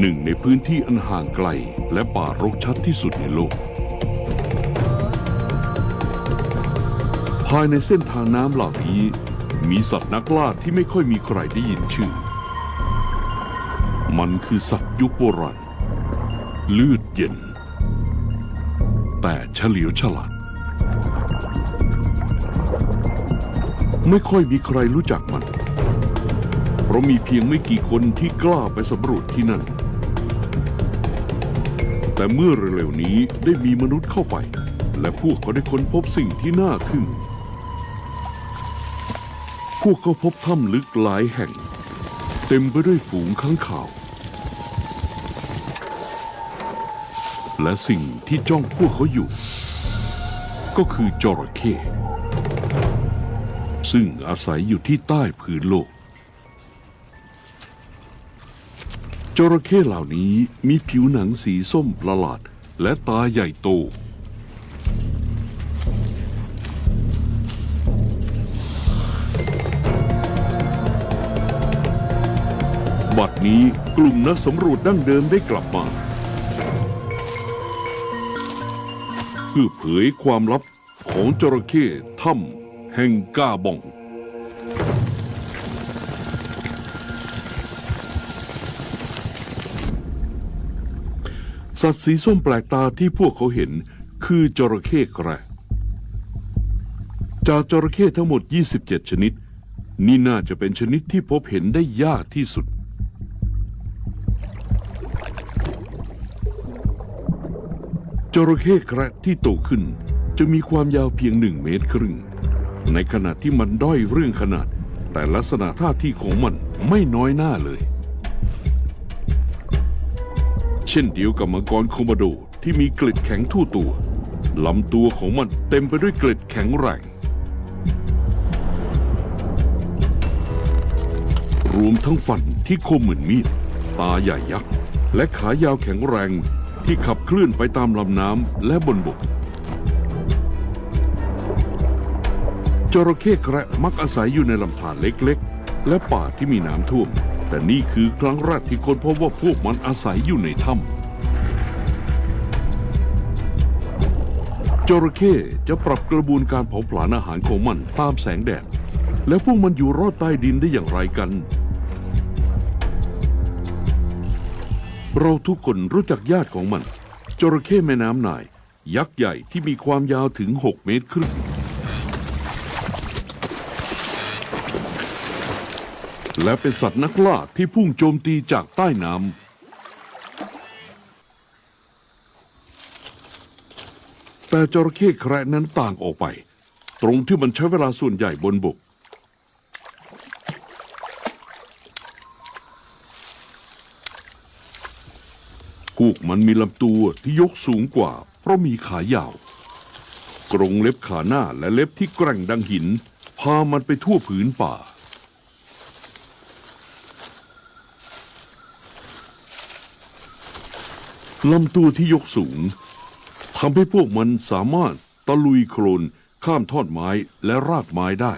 หนึ่งในพื้นที่อันห่างไกล และป่ารกชัดที่สุดในโลก ภายในเส้นทางน้ำเหล่านี้ มีสัตว์นักล่าที่ไม่ค่อยมีใครได้ยินชื่อ มันคือสัตว์ยุคโบราณลืดเย็น แต่เฉลียวฉลาด ไม่ค่อยมีใครรู้จักมัน เพราะมีเพียงไม่กี่คนที่กล้าไปสำรวจที่นั่น แต่เมื่อเร็วๆนี้ได้มีมนุษย์เข้าไป และพวกเขาได้ค้นพบสิ่งที่น่าทึ่งพวกเขาพบถ้ำลึกหลายแห่ง เต็มไปด้วยฝูงข้างข่าว และสิ่งที่จ้องพวกเขาอยู่ ก็คือจระเข้ซึ่งอาศัยอยู่ที่ใต้ผืนโลก จระเข้เหล่านี้มีผิวหนังสีส้มประหลาด และตาใหญ่โต บัดนี้กลุ่มนักสำรวจดั้งเดิมได้กลับมา เพื่อเผยความลับของจระเข้ถ้ำแห่งกาบอง สัตว์สีส้มแปลกตาที่พวกเขาเห็นคือจระเข้แกระจากจระเข้ทั้งหมด 27 ชนิด นี่น่าจะเป็นชนิดที่พบเห็นได้ยากที่สุด จระเข้แกระที่โตขึ้นจะมีความยาวเพียงหนึ่งเมตรครึ่ง ในขณะที่มันด้อยเรื่องขนาด แต่ลักษณะท่าทีของมันไม่น้อยหน้าเลย เช่นเดียวกับมังกรโคโมโดที่มีเกล็ดแข็งทั่วตัวลำตัวของมันเต็มไปด้วยเกล็ดแข็งแรงรวมทั้งฟันที่คมเหมือนมีด ตาใหญ่ยักษ์ และขายาวแข็งแรงที่ขับเคลื่อนไปตามลำน้ำและบนบก จระเข้แคระมักอาศัยอยู่ในลำธารเล็กๆ และป่าที่มีน้ำท่วม แต่นี่คือครั้งแรกที่คนพบว่าพวกมันอาศัยอยู่ในถ้ำจระเข้จะปรับกระบวนการเผาผลาญอาหารของมันตามแสงแดด แล้วพวกมันอยู่รอดใต้ดินได้อย่างไรกัน เราทุกคนรู้จักญาติของมันจระเข้แม่น้ำนาย ยักษ์ใหญ่ที่มีความยาวถึง 6 เมตรครึ่ง และเป็นสัตว์นักล่าที่พุ่งโจมตีจากใต้น้ำแต่จระเข้แคระนั้นต่างออกไป ตรงที่มันใช้เวลาส่วนใหญ่บนบกพวกมันมีลำตัวที่ยกสูงกว่า เพราะมีขายาว กรงเล็บขาหน้าและเล็บที่แกร่งดังหิน พามันไปทั่วผืนป่า ลำตัวที่ยกสูงทำให้พวกมันสามารถตะลุยโคลนข้ามทอดไม้และรากไม้ได้